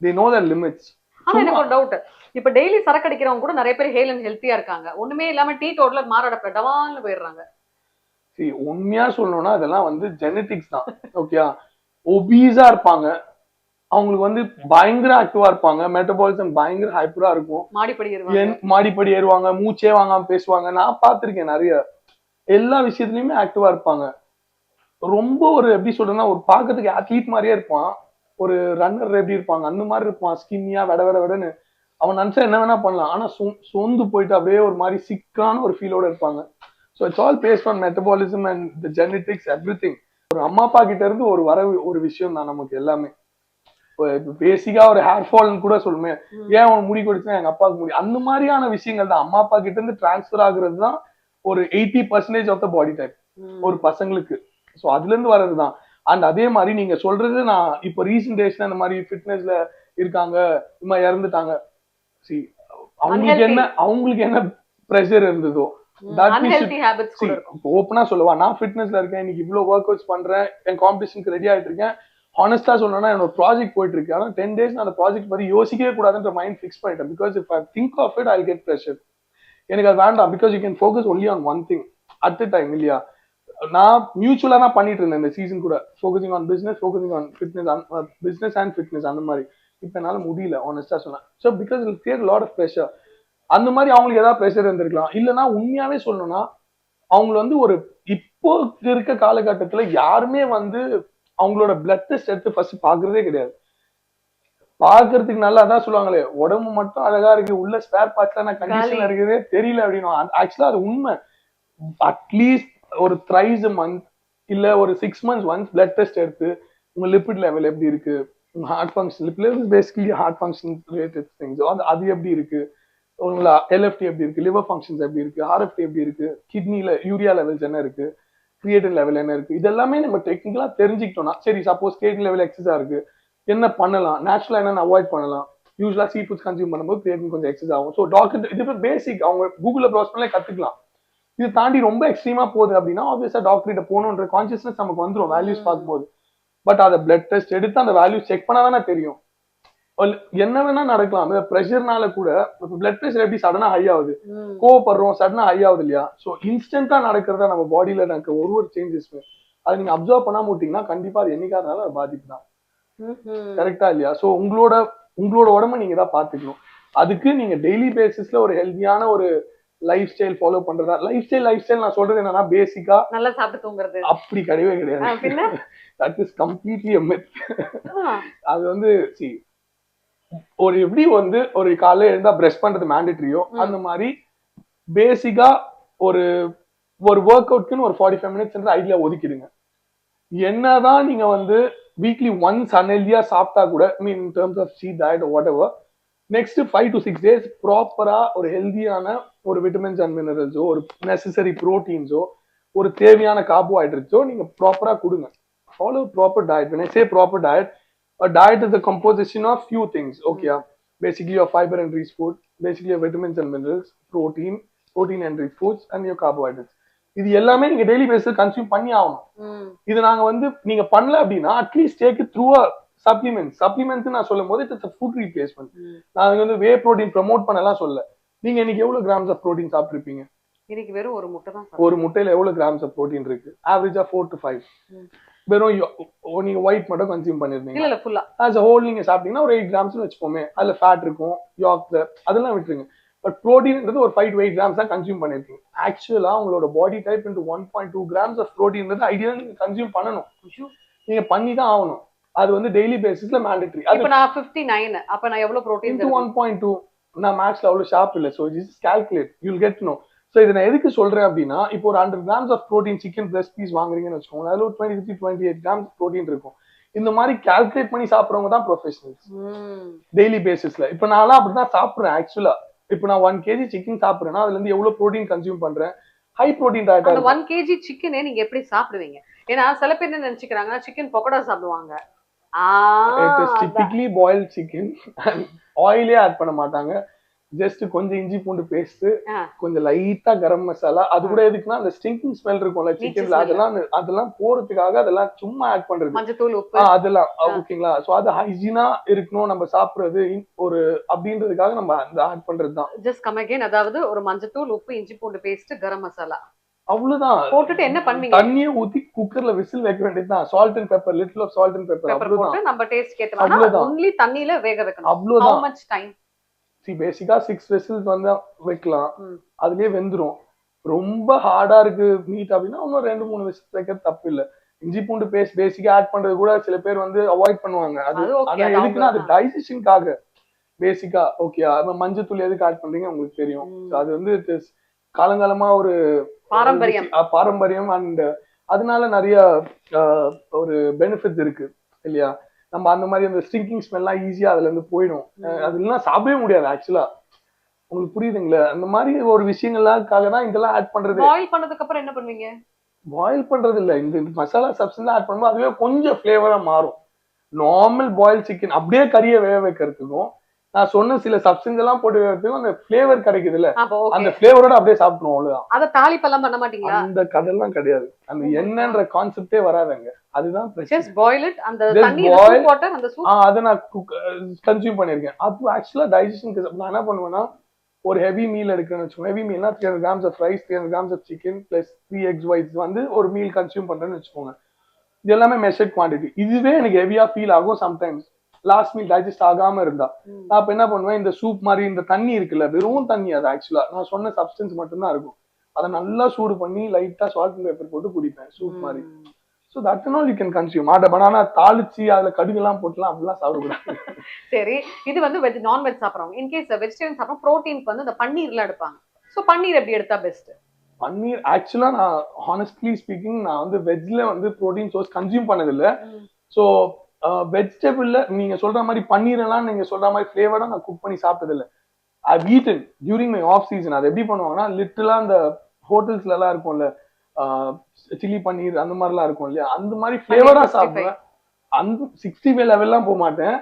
தே நோ த லிமிட்ஸ் ஆனா எனக்கு ஒரு டவுட் இப்ப டெய்லி சரக்கு அடிக்கிறவங்க கூட நிறைய பேர் ஹேல் அண்ட் ஹெல்த்தியா இருக்காங்க. ஒண்ணுமே இல்லாம டீ டோட்ல மாரடைப்பு டவால்னு போயிடுறாங்க. சரி உண்மையா சொல்லணும்னா அதெல்லாம் வந்து ஜெனetics தான். ஓகே ஒபீஸா இருப்பாங்க. அவங்களுக்கு வந்து பயங்கர ஆக்டிவா இருப்பாங்க. மெட்டபாலிசம் பயங்கர ஹைப்பரா இருக்கும். மாடிப்படி ஏறுவாங்க. என் மாடிப்படி ஏறுவாங்க. மூச்சே வாங்காம பேசுவாங்க. நான் பார்த்திருக்கேன் நிறைய. எல்லா விஷயத்துலயுமே ஆக்டிவா இருப்பாங்க. ரொம்ப ஒரு எப்படி சொல்றேன்னா ஒரு பார்க்கறதுக்கு அத்லீட் மாதிரியே இருப்பான். ஒரு ரன்னர் எப்படி இருப்பாங்க? அந்த மாதிரி இருப்பான். ஸ்கின்னியா விட விட விடன்னு. அவன் நினைச்சா என்ன வேணா பண்ணலாம். ஆனா சொந்து போயிட்டு அப்படியே ஒரு மாதிரி சிக்கான ஒரு ஃபீலோட இருப்பாங்க. So it's all based on metabolism and genetics everything ஒரு அம்மா அப்பா கிட்ட இருந்து ஒரு வர ஒரு விஷயம் தான் நமக்கு எல்லாமே. பேசிக்கா ஒரு ஹேர் ஃபால்னு கூட சொல்லுமே. ஏன் அவன் முடி கொடுத்தா எங்க அப்பாவுக்கு முடி. அந்த மாதிரியான விஷயங்கள் தான். அம்மா அப்பா கிட்ட இருந்து டிரான்ஸ்ஃபர் ஆகுறது தான் ஒரு eighty percentage of the body type. ஒரு பசங்களுக்கு. ஸோ அதுல இருந்து வர்றது தான். அண்ட் அதே மாதிரி நீங்க சொல்றது நான் இப்போ ரீசெண்ட் டேஸ்ல இந்த மாதிரி ஃபிட்னஸ்ல இருக்காங்க. மாதிரி இறந்துட்டாங்க. சி அவங்களுக்கு. என்ன அவங்களுக்கு என்ன ப்ரெஷர் இருந்ததோ ஓப்பனா சொல்லவா? நான் ஃபிட்னஸ்ல இருக்கேன் இன்னைக்கு இவ்வளவு ஒர்க் அவுட்ஸ் பண்றேன் என் காம்படிஷனுக்கு ரெடி ஆயிட்டு இருக்கேன். ஹானஸ்டா சொல்லணும்னா என்னோட ப்ராஜெக்ட் போயிட்டு இருக்கு ஆனா டென் டேஸ் நான் அந்த ப்ராஜெக்ட் பத்தி யோசிக்கவே கூடாதுன்ற மைண்ட் ஃபிக்ஸ் பண்ணிட்டேன். Because if I think of it I get pressure எனக்கு அது வேண்டாம். Because you can focus only on one thing at the time இல்லையா? நான் மியூச்சுவலா தான் பண்ணிட்டு இருந்தேன் இந்த சீசன் கூட. Focusing on business focusing on fitness business and fitness அந்த மாதிரி. இப்போ என்னால் முடியல ஆனஸ்டா சொன்னேன் so because I'll create lot of pressure அந்த மாதிரி அவங்களுக்கு ஏதாவது ப்ரெஷர் இருந்திருக்கலாம். இல்லைன்னா உண்மையாவே சொல்லணும்னா அவங்க வந்து ஒரு இப்போ இருக்க காலகட்டத்தில் யாருமே வந்து அவங்களோட பிளட் டெஸ்ட் எடுத்து ஃபர்ஸ்ட் பாக்குறதே கிடையாது. பாக்குறதுக்கு நல்லா அதான் சொல்லுவாங்களே உடம்பு மட்டும் அழகா இருக்கு உள்ள ஸ்பேர் பார்ட்ஸ் நான் கண்டிஷன். இருக்குதே தெரியல அப்படின்னு. ஆக்சுவலா அது உண்மை. அட்லீஸ்ட் ஒரு த்ரைஸ் மந்த் இல்ல ஒரு six months once blood test எடுத்து உங்க லிப்பிட் லெவல் எப்படி இருக்கு heart function lip level basically heart function related things அது அது எப்படி இருக்கு உங்களா எல்எஃப்டி எப்படி இருக்கு லிவர் ஃபங்க்ஷன்ஸ் எப்படி இருக்கு ஆர்எஃப்டி எப்படி இருக்கு கிட்னில யூரியா லெவல்ஸ் என்ன இருக்கு கிரியேட்டின் லெவல் என்ன இருக்கு? இதெல்லாமே நம்ம டெக்னிக்கலா தெரிஞ்சுக்கிட்டோம்னா சரி சப்போஸ் கிரியேட்டின் லெவல் எக்ஸஸா இருக்கு. என்ன பண்ணலாம்? நேச்சுரலா என்னென்ன அவாய்ட் பண்ணலாம்? யூஸ்வலா சீ ஃபுட்ஸ் கன்சியூம் பண்ணும்போது கிரியேட்டின் கொஞ்சம் எக்ஸஸ் ஆகும். ஸோ டாக்டர் இது பேசிக் அவங்க கூகுளில் ப்ரௌஸ் பண்ணல கத்துக்கலாம். இது தாண்டி ரொம்ப எக்ஸ்ட்ரீமா போகுது அப்படின்னா ஆப்வியஸா டாக்டர் கிட்ட போகணுன்ற கான்சியஸ்னஸ் நமக்கு வந்துரும் வேல்யூஸ். பார்க்கும்போது. பட் அதை பிளட் டெஸ்ட் எடுத்து அந்த வேல்யூஸ் செக் பண்ணாதானே தெரியும். என்ன வேணா நடக்கலாம். இந்த ப்ரெஷர்னால கூட பிளட் ப்ரெஷர் எப்படி சடனா ஹை ஆகுது. கோவப்படுறோம் சடனா ஹை ஆகுது இல்லையா? ஸோ இன்ஸ்டன்டா நடக்கிறதா நம்ம பாடியில எனக்கு ஒரு ஒரு சேஞ்சஸ் அதை நீங்க அப்சர்வ் பண்ணாம விட்டீங்கன்னா கண்டிப்பா அது என்னைக்காதனால பாதிப்பு தான். கரெக்டா இல்லையா? சோ உங்களோட உங்களோட உடம்ப நீங்க தான் பாத்துக்கணும் அதுக்கு நீங்க டெய்லி பேசிஸ்ல ஒரு ஹெல்தியான ஒரு லைஃப் ஸ்டைல் ஃபாலோ பண்றதா லைஃப் ஸ்டைல் லைஃப் ஸ்டைல் நான் சொல்றது என்னன்னா பேசிக்கா நல்லா சாப்பிட்டு தூங்குறது. அப்படி கிடையவே கிடையாது. That is completely. அது வந்து சி ஒரு எப்படி வந்து ஒரு காலையில எழுந்தா பிரஷ் பண்றது மேண்டேட்டரியோ ம். அந்த மாதிரி பேசிக்கா ஒரு ஒரு ஒர்க் அவுட்க்குன்னு ஒரு ஃபார்ட்டி ஃபைவ் மினிட்ஸ் ஐடியா ஒதுக்கிடுங்க. என்னதான் நீங்க வந்து வீக்லி ஒன்ஸ் அன்ஹெல்தியா சாப்பிட்டா கூட mean in terms of see diet whatever next five to six days ப்ராப்பரா ஒரு ஹெல்தியான ஒரு விட்டமின்ஸ் அண்ட் மினரல்ஸோ ஒரு நெசசரி ப்ரோட்டீன்ஸோ ஒரு தேவையான கார்போஹைட்ரேட்ஸோ நீங்க ப்ராப்பரா கொடுங்க. Follow proper diet say proper diet a diet is a composition of few things okay yeah. basically your fiber and rich food basically your vitamins and minerals protein protein and rich foods and your carbohydrates இது எல்லாமே நீங்க daily பேஸ்ல consume பண்ணி ஆகணும். இது நாங்க வந்து நீங்க பண்ணல அப்படின்னா at least take through a supplement supplements நான் சொல்லும் போது இட்ஸ் ஃபுட் ரீப்ளேஸ்மெண்ட். நான் வந்து வே ப்ரோட்டீன் ப்ரமோட் பண்ணலாம் சொல்ல நீங்க இன்னைக்கு எவ்வளவு கிராம்ஸ் ஆஃப் ப்ரோட்டீன் சாப்பிட்டுருப்பீங்க இன்னைக்கு வெறும் ஒரு முட்டை தான். ஒரு முட்டையில எவ்வளவு கிராம்ஸ் ஆஃப் ப்ரோட்டீன் இருக்கு ஆவரேஜா ஃபோர் டு ஃபைவ். வெறும் நீங்க ஒயிட் மட்டும் கன்சியூம் பண்ணிருந்தீங்க இல்ல ஃபுல்லா ஆஸ் அ ஹோல் நீங்க சாப்பிட்டீங்கன்னா ஒரு எயிட் கிராம்ஸ் வச்சுப்போமே அதுல ஃபேட் இருக்கும் யாக் அதெல்லாம் விட்டுருங்க. பட் ப்ரோட்டீன்ன்றது ஒரு ஃபைவ் டு எயிட் கிராம்ஸ் தான் கன்சியூம் பண்ணிருக்கீங்க. ஆக்சுவலா உங்களோட body type into one point two grams of ப்ரோட்டீன்றது idea நீங்க கன்சியூம் பண்ணணும். நீங்க பண்ணி தான் ஆகணும். அது வந்து டெய்லி பேசிஸ்ல மேண்டேட்டரி அது இப்ப நான் 59 அப்ப நான் எவ்வளவு protein into one point two நான் மேக்ஸ்ல அவ்வளவு ஷார்ப் இல்ல. So it's calculate you'll get know so இதை நான் எதுக்கு சொல்றேன் அப்படின்னா இப்போ ஒரு hundred grams of protein chicken plus peas வாங்குறீங்கன்னு வச்சுக்கோங்க அதுல ஒரு twenty three twenty eight grams protein இருக்கும். இந்த மாதிரி கால்குலேட் பண்ணி சாப்பிட்றவங்க தான் ப்ரொஃபஷனல்ஸ். டெய்லி பேசிஸ்ல இப்போ நான்லாம் அப்படிதான் சாப்பிடுறேன் ஆக்சுவலா இப்போ நான் ஒன் கேஜி சிக்கன் சாப்பிடுறேன்னா அதுல இருந்து எவ்வளவு ப்ரோட்டீன் கன்சியூம் பண்றேன்? ஹை ப்ரோட்டீன் இருக்கும். ஒன் கேஜி சிக்கனே நீங்க எப்படி சாப்பிடுவீங்க? ஏன்னா சில பேர் என்ன நினைச்சுக்கிறாங்கன்னா சிக்கன் பக்கோடா சாப்பிடுவாங்க. It is ah typically boil chicken ஆயிலே ஆட் பண்ண மாட்டாங்க. ஜஸ்ட் கொஞ்சம் இஞ்சி பூண்டு பேஸ்ட். கொஞ்சம் லைட்டா கரம் மசாலா அது கூட எதுக்குன்னா அந்த ஸ்டிங்கிங் ஸ்மெல் இருக்கும்ல சிக்கன்ல. அதெல்லாம் அதெல்லாம் போறதுக்காக அதெல்லாம் சும்மா ஆட் பண்றது. அதெல்லாம். ஓகேங்களா சோ அது ஹைஜீனா இருக்கணும் நம்ம சாப்பிடுறது ஒரு அப்படின்றதுக்காக நம்ம அந்த ஆட் பண்றதுதான். ஜஸ்ட் கம் அகைன் அதாவது ஒரு மஞ்சத்தூள் உப்பு இஞ்சி பூண்டு பேஸ்ட் கரம் மசாலா. அவ்வளவுதான். போட்டுட்டு என்ன பண்ணுவீங்க? தண்ணியை ஊத்தி குக்கர்ல விசில் வைக்க வேண்டியதுதான். Salt and pepper little of salt and pepper அவ்வளவுதான். நம்ம டேஸ்ட் கேட்ட அவ்வளவுதான். ஒன்லி தண்ணியில வேக வைக்கணும். அவ்வளவுதான். டைம் சி பேசிக்கா சிக்ஸ் வெசில்ஸ் வந்து வைக்கலாம். அதுலயே வெந்துரும். ரொம்ப ஹார்டா இருக்கு மீட் அப்படின்னா இன்னும் ரெண்டு மூணு வெசில்ஸ் வைக்கிறது தப்பு இல்ல. இஞ்சி பூண்டு பேஸ்ட் பேசிக்கா ஆட் பண்றது கூட சில பேர் வந்து அவாய்ட் பண்ணுவாங்க. அது ஆனா எதுக்குன்னா அது டைஜஷனுக்காக பேசிக்கா ஓகே மஞ்சத்தூள் எதுக்கு ஆட் பண்றீங்க உங்களுக்கு தெரியும். அது வந்து காலங்காலமா ஒரு பாரம்பரியம். பாரம்பரியம் அண்ட் அதனால நிறைய ஒரு பெனிஃபிட்ஸ் இருக்கு இல்லையா? நம்ம அந்த மாதிரி அந்த ஸ்டிங்கிங் ஸ்மெல்லாம் ஈஸியா அதுல இருந்து போயிடும். அது இல்லைன்னா சாப்பிடவே முடியாது ஆக்சுவலா உங்களுக்கு புரியுதுங்களா? அந்த மாதிரி ஒரு விஷயங்கள்லாம்காக தான் இதெல்லாம் ஆட் பண்றது. பாயில் பண்ணதுக்கு அப்புறம் என்ன பண்ணுவீங்க? பாயில் பண்றது இல்ல. இந்த மசாலா சப்ஸ்டன்ஸ் ஆட் பண்ணும்போது அதுவே கொஞ்சம் ஃபிளேவரா மாறும். நார்மல் பாயில் சிக்கன் அப்படியே கறியை வேக வைக்கிறதுக்கும் நான் சொன்ன சில சப்ஸ்டன்ஸ் எல்லாம் போட்டு அந்த ஃபிளேவர் கிடைக்குது இல்ல அப்போ அந்த ஃபிளேவரோட அப்படியே சாப்பிடணும் அவ்வளவுதான். அத தாளிப்பெல்லாம் பண்ண மாட்டீங்களா? அந்த கதையெல்லாம் கிடையாது. அந்த எண்ணெய்ன்ற கான்செப்டே வராதுங்க. அதுதான் பிரச்சனை. ஜஸ்ட் பாயில் இட் அந்த Just தண்ணி boil. சூப் வாட்டர் அந்த சூப் ஆ அதை நான் கன்சியூம் பண்ணியிருக்கேன். அது ஆக்சுவலா டைஜஷனுக்கு நான் என்ன பண்ணுவேன்னா ஒரு ஹெவி மீல் எடுக்கிறேன்னு வச்சுக்கோங்க. Heavy மீல்னா three hundred grams of rice three hundred grams of chicken plus three eggs whites வந்து ஒரு மீல் கன்சியூம் பண்றேன்னு வச்சுக்கோங்க. இது எல்லாமே மெஷர்ட் குவான்டிட்டி இதுவே எனக்கு ஹெவியா ஃபீல் ஆகும் சம்டைம்ஸ் லாஸ்ட் மீல் டைஜஸ்ட் ஆகாம இருந்தா. நான் அப்ப என்ன பண்ணுவேன்? இந்த சூப் மாதிரி இந்த தண்ணி இருக்குல்ல வெறும் தண்ணி அது ஆக்சுவலா நான் சொன்ன சப்ஸ்டன்ஸ் மட்டும்தான் இருக்கும். அதை நல்லா சூடு பண்ணி லைட்டா சால்ட் அண்ட் பேப்பர் போட்டு குடிப்பேன் சூப் மாதிரி. So that all you can consume add banana தாளிச்சு அதுல கடுகுலாம் போட்டுலாம் அப்படிலாம் சாப்பிடக்கூடாது. (laughs) சரி. இது வந்து வெஜ் நான்வெஜ் சாப்பிடுறவங்க. இன்கேஸ் வெஜிடேரியன் சாப்பிடும் ப்ரோட்டீனுக்கு வந்து இந்த பன்னீர்லாம் எடுப்பாங்க. சோ பன்னீர் எப்படி எடுத்தா பெஸ்ட் பன்னீர் ஆக்சுவலா நான் ஹானஸ்ட்லி ஸ்பீக்கிங் நான் வந்து வெஜ்ல வந்து ப்ரோட்டீன் சோர்ஸ் கன்சியூம் பண்ணதில்ல. ஸோ வெஜிடபிள்ல நீங்க சொல்ற மாதிரி பன்னீர் எல்லாம் நீங்க சொல்ற மாதிரி ஃபிளேவர்டா நான் குக் பண்ணி சாப்பிட்டதில்ல. I eaten during my off season அது எப்படி பண்ணுவாங்கன்னா லிட்டலா அந்த ஹோட்டல்ஸ்ல எல்லாம் இருக்கும்ல சில்லி பன்னீர் அந்த மாதிரிலாம் இருக்கும் இல்லையா? அந்த மாதிரி ஃபிளேவரா 65. சாப்பிடுவேன். அந்த சிக்ஸ்டி ஃபைவ் லெவல்லாம் போக மாட்டேன்.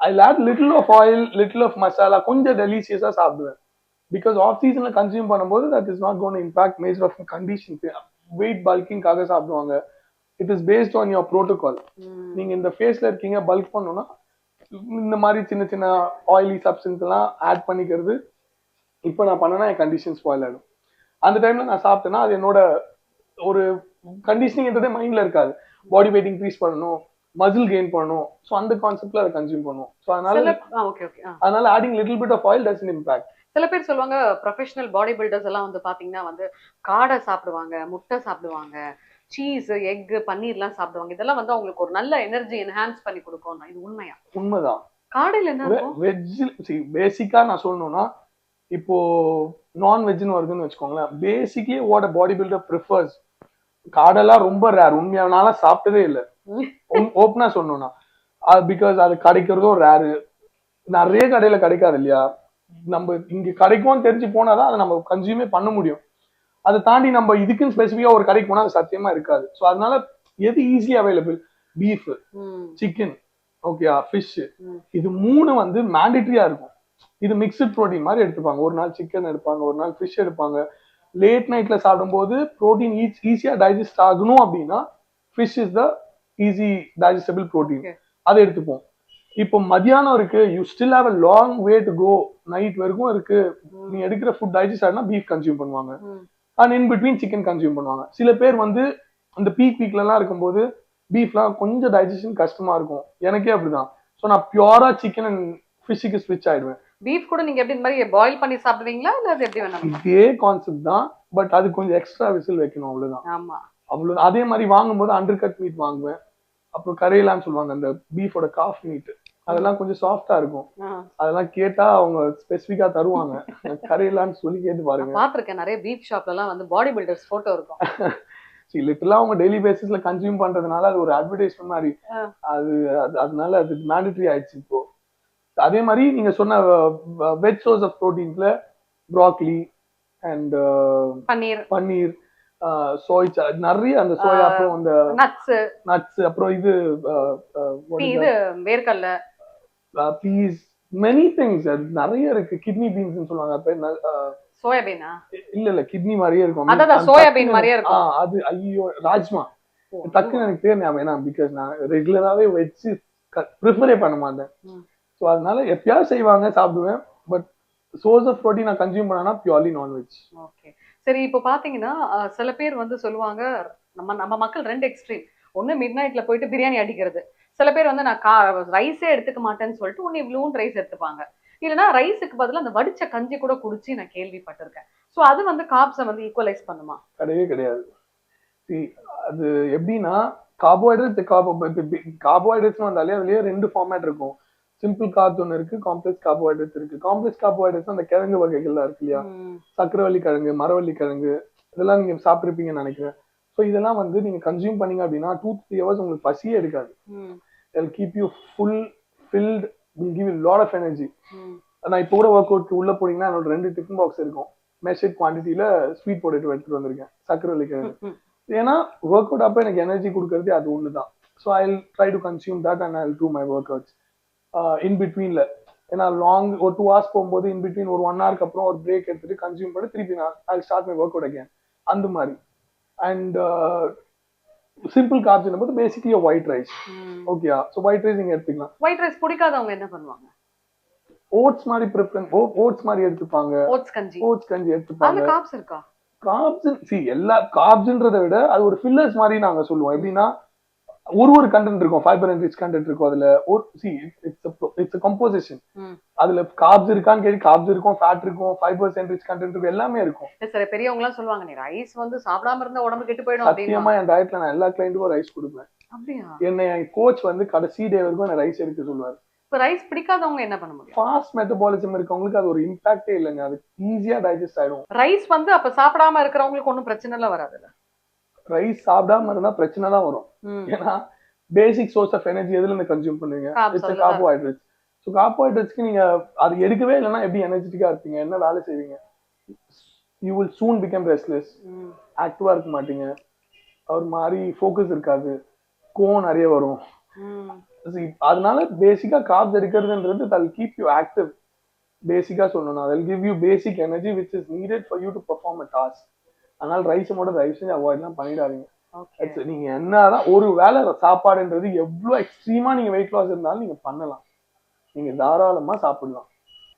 I let little of oil little of masala கொஞ்சம் டெலிஷியஸா சாப்பிடுவேன். பிகாஸ் ஆஃப் சீசன்ல கன்சியூம் பண்ணும்போது that is not gone impact major of condition weight பல்கிங்காக சாப்பிடுவாங்க. It is based on your protocol நீங்க இந்த ஃபேஸ்ல இருக்கீங்க பல்க் பண்ணணும்னா இந்த மாதிரி சின்ன சின்ன ஆயிலி சப்ஸ்டன்ஸ் எல்லாம் ஆட் பண்ணிக்கிறது. இப்போ நான் பண்ணனா என் கண்டிஷன் ஸ்பாயில் ஆயிடும். அந்த டைம்ல நான் சாப்பிட்டேன்னா அது என்னோட ஒரு கண்டிஷனிங்ன்றதே மைண்ட்ல இருக்காது. பாடி வெயிட் இன்க்ரீஸ் பண்ணணும் மசில் கெயின் பண்ணணும். ஸோ அந்த கான்செப்ட்ல அதை கன்சியூம் பண்ணுவோம். ஸோ அதனால அதனால adding little bit of oil doesn't impact சில பேர் சொல்லுவாங்க ப்ரொஃபஷனல் பாடி பில்டர்ஸ் எல்லாம் வந்து பாத்தீங்கன்னா வந்து காடை சாப்பிடுவாங்க முட்டை சாப்பிடுவாங்க. சீஸ் எக் பன்னீர்லாம் சாப்பிடுவாங்க. இதெல்லாம் வந்து அவங்களுக்கு ஒரு நல்ல எனர்ஜி என்ஹான்ஸ் பண்ணி கொடுக்கும் இது உண்மையா? உண்மைதான். காடையில என்ன இருக்கும்? வெஜ் பேசிக்கா நான் சொல்லணும்னா இப்போ நான் வெஜ்னு வருதுன்னு வச்சுக்கோங்களேன். Basically what body builder prefers காடெல்லாம் ரொம்ப ரேர் உண்மையானால சாப்பிட்டதே இல்லை. ஓப்பனா (laughs) சொல்லணும்னா பிகாஸ் அது கிடைக்கிறதும் ரேரு நிறைய கடையில கிடைக்காது இல்லையா? நம்ம இங்க கிடைக்கும்னு தெரிஞ்சு போனாதான் அதை நம்ம கன்சியூமே பண்ண முடியும். அதை தாண்டி நம்ம இதுக்குன்னு ஸ்பெசிஃபிக்கா ஒரு கடைக்கு போனா அது சத்தியமா இருக்காது. ஸோ அதனால எது ஈஸி அவைலபிள் பீஃப் சிக்கன் ஓகேயா ஃபிஷ். இது மூணு வந்து மேண்டேட்டரியா இருக்கும். இது மிக்சட் ப்ரோட்டீன் மாதிரி எடுத்துப்பாங்க. ஒரு நாள் சிக்கன் எடுப்பாங்க ஒரு நாள் ஃபிஷ் எடுப்பாங்க. லேட் நைட்ல சாப்பிடும்போது ப்ரோட்டீன் ஈஸியா டைஜஸ்ட் ஆகணும் அப்படின்னா fish is the easy digestible protein. அதை எடுத்துப்போம். இப்போ மதியானம் இருக்கு. You still have a long way to go night வரைக்கும் இருக்கு. நீ எடுக்கிற ஃபுட் டைஜஸ்ட் ஆகுனா பீஃப் கன்சியூம் பண்ணுவாங்க. And in between chicken consume பண்ணுவாங்க. சில பேர் வந்து அந்த பீக் பீக்ல எல்லாம் இருக்கும்போது பீஃப்லாம் கொஞ்சம் டைஜஷன் கஷ்டமா இருக்கும். எனக்கே அப்படிதான். ஸோ நான் பியூரா சிக்கன் அண்ட் ஃபிஷ்ஷுக்கு ஸ்விட்ச் ஆயிடுவேன். பீஃப் கூட நீங்க எப்படி இந்த மாதிரி பாயில் பண்ணி சாப்பிடுவீங்களா? இல்ல அது எப்படி வேணாம்? இதே கான்செப்ட் தான். பட் அது கொஞ்சம் எக்ஸ்ட்ரா விசில் வைக்கணும். அவ்வளவுதான். ஆமா. அவ்வளவு அதே மாதிரி வாங்கும்போது அண்டர் கட் மீட் வாங்குவேன். அப்புறம் கரையெல்லாம் சொல்லுவாங்க அந்த பீஃபோட காஃப் மீட் அதெல்லாம் கொஞ்சம் சாஃப்டா இருக்கும். அதெல்லாம் கேட்டா அவங்க ஸ்பெசிஃபிக்கா தருவாங்க. கரையெல்லான்னு சொல்லி கேட்டு பாருங்க. பாத்திருக்கேன் நிறைய பீஃப் ஷாப்ல எல்லாம் வந்து பாடி பில்டர்ஸ் போட்டோ இருக்கும். (laughs) லிட்டரலா அவங்க டெய்லி பேசிஸ்ல கன்சியூம் பண்றதுனால அது ஒரு அட்வர்டைஸ்மெண்ட் மாதிரி. அது அது- அதனால அது மேண்டட்டரி ஆயிடுச்சு இப்போ. அதே மாதிரி நீங்க சொன்ன veg source of ப்ரோட்டீன்ஸ்ல broccoli and paneer. Paneer soy நிறைய அந்த சோயா. அப்புறம் அந்த நட்ஸ் நட்ஸ் அப்புறம் இது இது வேர்க்கடல. பீஸ் மெனி திங்ஸ் நிறைய இருக்கு. கிட்னி பீன்ஸ் சொல்லுவாங்க. சோயாபீனா இல்ல இல்ல. கிட்னி மாதிரியே இருக்கும். அதான் டக்குன்னு மாதிரியே இருக்கும். அது ஐயோ. ராஜ்மா. டக்குன்னு எனக்கு பேர் ஞாபகம் ஏன்னா பிகாஸ் நான் ரெகுலராகவே வச்சு ப்ரிஃபரே பண்ண மாட்டேன். ஸோ அதனால எப்பயாவது செய்வாங்க சாப்பிடுவேன். பட் சோர்ஸ் ஆஃப் ப்ரோட்டீன் நான் கன்சியூம் பண்ணனா பியூர்லி நான்வெஜ் ஓகே சரி இப்போ பாத்தீங்கன்னா சில பேர் வந்து சொல்லுவாங்க நம்ம நம்ம மக்கள் ரெண்டு எக்ஸ்ட்ரீம் ஒண்ணு மிட் நைட்ல போயிட்டு பிரியாணி அடிக்கிறது. சில பேர் வந்து நான் கா ரைஸே எடுத்துக்க மாட்டேன்னு சொல்லிட்டு ஒன்னு இவ்வளவும் ரைஸ் எடுத்துப்பாங்க. இல்லைன்னா ரைஸுக்கு பதிலா அந்த வடிச்ச கஞ்சி கூட குடிச்சு நான் கேள்விப்பட்டிருக்கேன். சோ அது வந்து காப்ஸை வந்து ஈக்குவலைஸ் பண்ணுமா? கிடையவே கிடையாது. அது எப்படின்னா கார்போஹைட்ரேட் கார்போ கார்போஹைட்ரேட்ஸ் வந்தாலே அதுலயே ரெண்டு ஃபார்மேட் இருக்கும். சிம்பிள் கார்ப்ஸ் ஒன்று இருக்கு காம்ப்ளெக்ஸ் கார்போஹைட்ரேட்ஸ் இருக்கு. காம்ப்ளெக்ஸ் கார்போஹைட்ரேட்ஸ் அந்த கிழங்கு வகைகள்லாம் இருக்கு இல்லையா? சக்கரவள்ளி கிழங்கு மரவள்ளி கிழங்கு இதெல்லாம் நீங்க சாப்பிட்ருப்பீங்கன்னு நினைக்கிறேன். ஸோ இதெல்லாம் வந்து நீங்க கன்சியூம் பண்ணீங்க அப்படின்னா டூ த்ரீ ஹவர்ஸ் உங்களுக்கு பசியே எடுக்காது. It'll keep you full filled will give you lot of energy. நான் இப்போ கூட ஒர்க் அவுட்க்கு உள்ள போனீங்கன்னா என்னோட ரெண்டு டிஃபன் பாக்ஸ் இருக்கும். மெஷர்ட் குவான்டிட்டியில ஸ்வீட் பொட்டேட்டோ எடுத்துட்டு வந்திருக்கேன். சக்கரவள்ளி கிழங்கு ம், ஏன்னா ஒர்க் அவுட் அப்போ எனக்கு எனர்ஜி கொடுக்கறது அது ஒன்று தான் so I try to consume that and I do my workouts in பிட்வீனில் ஏன்னா லாங் ஒரு டூ ஹவர்ஸ் போகும்போது இன் பிட்வீன் ஒரு ஒன் ஹவருக்கு அப்புறம் ஒரு பிரேக் எடுத்துட்டு கன்சியூம் பண்ணி திருப்பி நான் I start my workout again அந்த மாதிரி. அண்ட் சிம்பிள் கார்ப்ஸ் போது பேசிக்லி ஒயிட் ரைஸ் ம். ஓகேயா ஸோ ஒயிட் ரைஸ் நீங்கள் எடுத்துக்கலாம். ஒயிட் ரைஸ் பிடிக்காதவங்க என்ன பண்ணுவாங்க? ஓட்ஸ் மாதிரி ப்ரிஃபரன்ஸ் ஓட்ஸ் மாதிரி எடுத்துப்பாங்க. ஓட்ஸ் கஞ்சி. ஓட்ஸ் கஞ்சி எடுத்துப்பாங்க. காப்ஸ் இருக்கா? காப்ஸ் சி எல்லா காப்ஸ்ன்றதை விட அது ஒரு ஃபில்லர்ஸ் மாதிரி நாங்க சொல்லுவோம். எப்படின்னா ஒரு ஒரு கண்டென்ட் இருக்கும். ஃபைபர் அண்ட் ரிச் கண்டென்ட் இருக்கும் அதுல. ஒரு சி இட்ஸ் இட்ஸ் கம்போசிஷன். அதுல காப்ஸ் இருக்கான்னு கேட்டு காப்ஸ் இருக்கும் ஃபேட் இருக்கும் ஃபைபர்ஸ் அண்ட் ரிச் கண்டென்ட் இருக்கும் எல்லாமே இருக்கும். சில பெரியவங்க எல்லாம் சொல்லுவாங்க நீ ரைஸ் வந்து சாப்பிடாம இருந்தா உடம்பு கெட்டு போயிடும் சத்தியமா என் டயட்ல நான் எல்லா கிளைண்ட்டுக்கும் ரைஸ் கொடுப்பேன். அப்படியா? என்னை என் கோச் வந்து கடைசி டே வரைக்கும் என்ன ரைஸ் எடுக்க சொல்லுவார். இப்ப ரைஸ் பிடிக்காதவங்க என்ன பண்ண முடியும்? ஃபாஸ்ட் மெட்டபாலிசம் இருக்கவங்களுக்கு அது ஒரு இம்பாக்டே இல்லைங்க. அது ஈஸியா டைஜஸ்ட் ஆயிடும். ரைஸ் வந்து அப்ப சாப்பிடாம இருக்கிறவங்களுக்கு ஒண்ணும் பிரச்சனை எல்லாம் வராதுல்ல? ரைஸ் சாப்பிடாம இருந்தா பிரச்சனை தான் வரும். ஏன்னா பேசிக் சோர்ஸ் ஆஃப் எனர்ஜி எதுல இருந்து கன்சியூம் பண்ணுவீங்க? இட்ஸ் அதுதான். கார்போஹைட்ரேட்ஸ் ஸோ கார்போஹைட்ரேட்ஸ்க்கு நீங்க அது எடுக்கவே இல்லைன்னா எப்படி எனர்ஜெட்டிக்கா இருப்பீங்க? என்ன வேலை செய்வீங்க? You will soon become restless. ஆக்டிவா இருக்க மாட்டீங்க. ஒரு மாதிரி ஃபோக்கஸ் இருக்காது. கோவம் நிறைய வரும். அதனால பேசிக்கா கார்ப்ஸ் எடுக்கிறதுன்றது தல் கீப் யூ ஆக்டிவ் பேசிக்கா சொல்லணும்னா that'll give you basic energy which is needed for you to perform a task அதனால ரைஸ் மட்டும் தயவு செஞ்சு அவாய்ட்லாம் பண்ணிடாதீங்க. நீங்க என்னதான் ஒரு வேளை சாப்பாடுன்றது எவ்வளவு எக்ஸ்ட்ரீமா நீங்க வெயிட் லாஸ் இருந்தாலும் நீங்க பண்ணலாம். நீங்க தாராளமா சாப்பிடலாம்.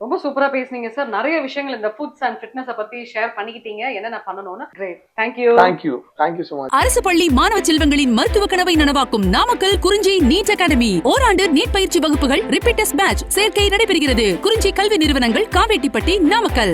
ரொம்ப சூப்பரா பேசுனீங்க சார் நிறைய விஷயங்கள் இந்த ஃபுட்ஸ் அண்ட் ஃபிட்னஸ் பத்தி ஷேர் பண்ணிக்கிட்டீங்க. என்னென்ன பண்ணணும்னு great thank you thank you thank you so much அரசு பள்ளி மாணவ செல்வங்களின் மருத்துவ கனவை நனவாக்கும் நாமக்கல் குறிஞ்சி நீட் அகாடமி. ஓராண்டு நீட் பயிற்சி வகுப்புகள் ரிப்பீட்டஸ் பேட்ச் சேர்க்கை நடைபெறுகிறது. குறிஞ்சி கல்வி நிறுவனங்கள் காவேட்டிப்பட்டி நாமக்கல்.